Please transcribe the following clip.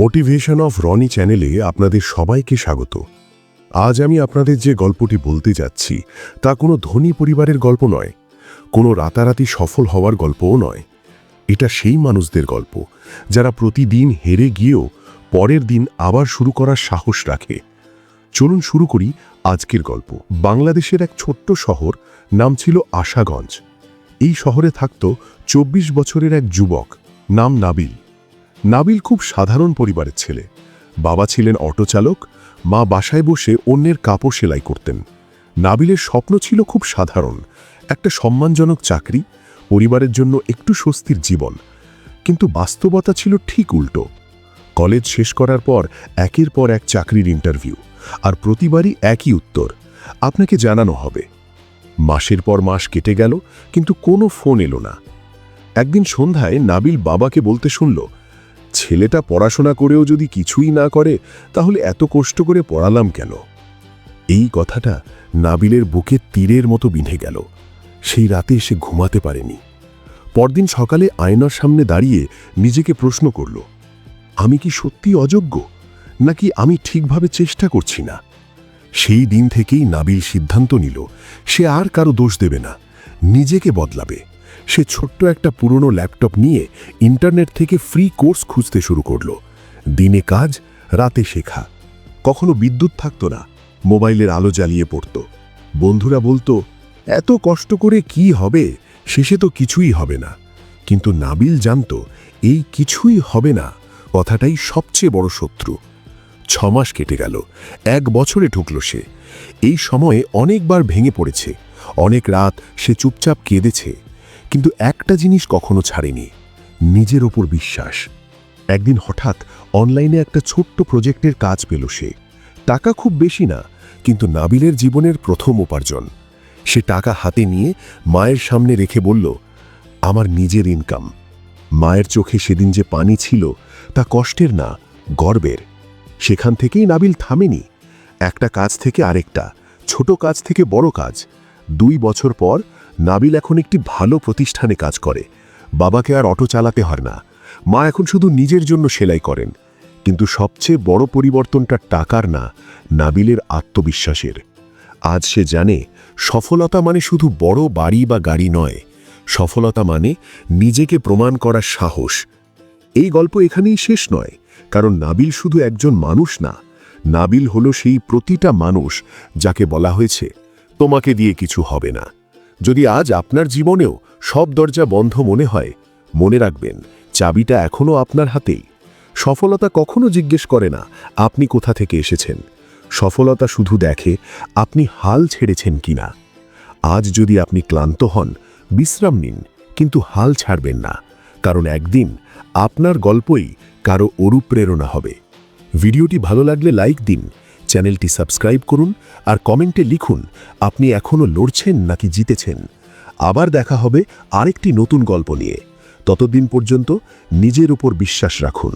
Motivation of Roni চ্যানেলে আপনাদের সবাইকে স্বাগত। আজ আমি আপনাদের যে গল্পটি বলতে যাচ্ছি, তা কোনো ধনী পরিবারের গল্প নয়, কোনো রাতারাতি সফল হওয়ার গল্পও নয়। এটা সেই মানুষদের গল্প, যারা প্রতিদিন হেরে গিয়েও পরের দিন আবার শুরু করার সাহস রাখে। চলুন শুরু করি আজকের গল্প। বাংলাদেশের এক ছোট্ট শহর, নাম ছিল আশাগঞ্জ। এই শহরে থাকত চব্বিশ বছরের এক যুবক, নাম নাবিল। নাবিল খুব সাধারণ পরিবারের ছেলে। বাবা ছিলেন অটো চালক, মা বাসায় বসে অন্যের কাপড় সেলাই করতেন। নাবিলের স্বপ্ন ছিল খুব সাধারণ, একটা সম্মানজনক চাকরি, পরিবারের জন্য একটু স্বস্তির জীবন। কিন্তু বাস্তবতা ছিল ঠিক উল্টো। কলেজ শেষ করার পর একের পর এক চাকরির ইন্টারভিউ, আর প্রতিবারই একই উত্তর, আপনাকে জানানো হবে। মাসের পর মাস কেটে গেল, কিন্তু কোনো ফোন এলো না। একদিন সন্ধ্যায় নাবিল বাবাকে বলতে শুনল ছেলেটা পড়াশোনা করেও যদি কিছুই না করে, তাহলে এত কষ্ট করে পড়ালাম কেন? এই কথাটা নাবিলের বুকে তীরের মতো বিঁধে গেল। সেই রাতে এসে ঘুমাতে পারেনি। পরদিন সকালে আয়নার সামনে দাঁড়িয়ে নিজেকে প্রশ্ন করল, আমি কি সত্যি অযোগ্য? নাকি আমি ঠিকভাবে চেষ্টা করছি না? সেই দিন থেকেই নাবিল সিদ্ধান্ত নিল, সে আর কারও দোষ দেবে না। নিজেকে বদলাবে। সে ছোট্ট একটা পুরনো ল্যাপটপ নিয়ে ইন্টারনেট থেকে ফ্রি কোর্স খুঁজতে শুরু করল। দিনে কাজ, রাতে শেখা। কখনো বিদ্যুৎ থাকতো না, মোবাইলের আলো জ্বালিয়ে পড়ত। বন্ধুরা বলতো, এত কষ্ট করে কি হবে? শেষে তো কিছুই হবে না। কিন্তু নাবিল জানত, এই কিছুই হবে না। কথাটাই সবচেয়ে বড় শত্রু। ছমাস কেটে গেল, এক বছরে ঢুকল সে। এই সময়ে অনেকবার ভেঙে পড়েছে, অনেক রাত সে চুপচাপ কেঁদেছে। কিন্তু একটা জিনিস কখনো ছাড়েনি, নিজের ওপর বিশ্বাস। একদিন হঠাৎ অনলাইনে একটা ছোট্ট প্রজেক্টের কাজ পেল সে। টাকা খুব বেশি না, কিন্তু নাবিলের জীবনের প্রথম উপার্জন। সে টাকা হাতে নিয়ে মায়ের সামনে রেখে বলল, আমার নিজের ইনকাম মায়ের চোখে সেদিন যে পানি ছিল, তা কষ্টের না, গর্বের। সেখান থেকেই নাবিল থামেনি। একটা কাজ থেকে আরেকটা, ছোট কাজ থেকে বড় কাজ। দুই বছর পর নাবিল এখন একটি ভালো প্রতিষ্ঠানে কাজ করে। বাবাকে আর অটো চালাতে হয় না। মা এখন শুধু নিজের জন্য সেলাই করেন। কিন্তু সবচেয়ে বড় পরিবর্তনটা টাকার না, নাবিলের আত্মবিশ্বাসের। আজ সে জানে, সফলতা মানে শুধু বড় বাড়ি বা গাড়ি নয়। সফলতা মানে নিজেকে প্রমাণ করার সাহস। এই গল্প এখানেই শেষ নয়, কারণ নাবিল শুধু একজন মানুষ না। নাবিল হলো সেই প্রতিটা মানুষ যাকে বলা হয়েছে, তোমাকে দিয়ে কিছু হবে না। যদি আজ আপনার জীবনেও সব দরজা বন্ধ মনে হয়, মনে রাখবেন, চাবিটা এখনও আপনার হাতেই। সফলতা কখনো জিজ্ঞেস করে না, আপনি কোথা থেকে এসেছেন? সফলতা শুধু দেখে আপনি হাল ছেড়েছেন কিনা। আজ যদি আপনি ক্লান্ত হন, বিশ্রাম নিন, কিন্তু হাল ছাড়বেন না, কারণ একদিন আপনার গল্পই কারও অনুপ্রেরণা হবে। ভিডিওটি ভালো লাগলে লাইক দিন চ্যানেলটি সাবস্ক্রাইব করুন আর কমেন্টে লিখুন, আপনি এখনও লড়ছেন নাকি জিতেছেন। আবার দেখা হবে আরেকটি নতুন গল্প নিয়ে। ততদিন পর্যন্ত নিজের উপর বিশ্বাস রাখুন।